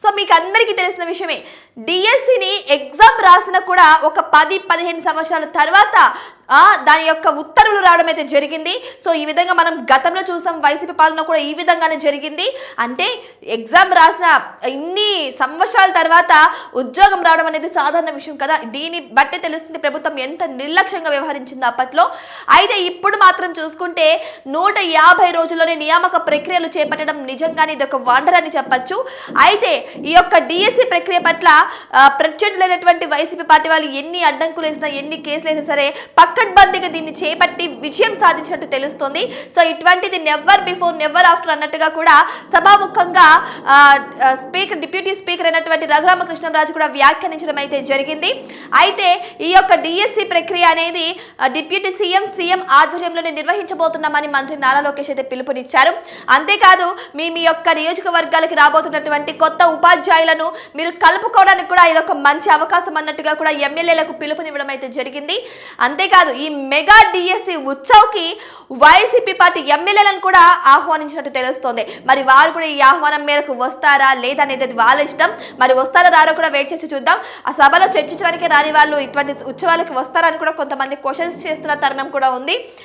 So మీకు అందరికీ తెలిసిన విషయమే డిఎస్సిని ఎగ్జామ్ రాసిన కూడా ఒక పది పదిహేను సంవత్సరాల తర్వాత దాని యొక్క ఉత్తర్వులు రావడం అయితే జరిగింది. సో ఈ విధంగా మనం గతంలో చూసాం వైసీపీ పాలన కూడా ఈ విధంగానే జరిగింది. అంటే ఎగ్జామ్ రాసిన ఇన్ని సంవత్సరాల తర్వాత ఉద్యోగం రావడం అనేది సాధారణ విషయం కదా. దీన్ని బట్టే తెలుస్తుంది ప్రభుత్వం ఎంత నిర్లక్ష్యంగా వ్యవహరించింది అప్పట్లో. అయితే ఇప్పుడు మాత్రం చూసుకుంటే నూట యాభై రోజుల్లోనే నియామక ప్రక్రియలు చేపట్టడం నిజంగానే ఇది ఒక వండర్ అని చెప్పొచ్చు. అయితే ఈ యొక్క డిఎస్సి ప్రక్రియ పట్ల ప్రత్యర్థులైనటువంటి వైసీపీ పార్టీ వాళ్ళు ఎన్ని అడ్డంకులు వేసినా ఎన్ని కేసులు వేసినా సరే పక్క పకడ్బందీగా దీన్ని చేపట్టి విజయం సాధించినట్టు తెలుస్తుంది. సో ఇటువంటిది నెవర్ బిఫోర్ నెవర్ ఆఫ్టర్ అన్నట్టుగా కూడా సభాముఖంగా స్పీకర్ డిప్యూటీ స్పీకర్ అయినటువంటి రఘురామకృష్ణరాజు కూడా వ్యాఖ్యానించడం అయితే జరిగింది. అయితే ఈ యొక్క డిఎస్సి ప్రక్రియ అనేది డిప్యూటీ సీఎం సీఎం ఆధ్వర్యంలోనే నిర్వహించబోతున్నామని మంత్రి నారా లోకేష్ అయితే పిలుపునిచ్చారు. అంతేకాదు మీ మీ యొక్క నియోజకవర్గాలకి రాబోతున్నటువంటి కొత్త ఉపాధ్యాయులను మీరు కలుపుకోవడానికి కూడా ఇది ఒక మంచి అవకాశం అన్నట్టుగా కూడా ఎమ్మెల్యేలకు పిలుపునివ్వడం అయితే జరిగింది. అంతేకాదు ఈ మెగా డిఎస్సి ఉత్సవ్కి వైసీపీ పార్టీ ఎమ్మెల్యేలను కూడా ఆహ్వానించినట్టు తెలుస్తోంది. మరి వారు కూడా ఈ ఆహ్వానం మేరకు వస్తారా లేదా అనేది వాళ్ళ ఇష్టం. మరి వస్తారా రారో కూడా వెయిట్ చేసి చూద్దాం. ఆ సభలో చర్చించడానికి రాని వాళ్ళు ఇటువంటి ఉత్సవాలకి వస్తారని కూడా కొంతమంది క్వశ్చన్స్ చేస్తున్న తరుణం కూడా ఉంది.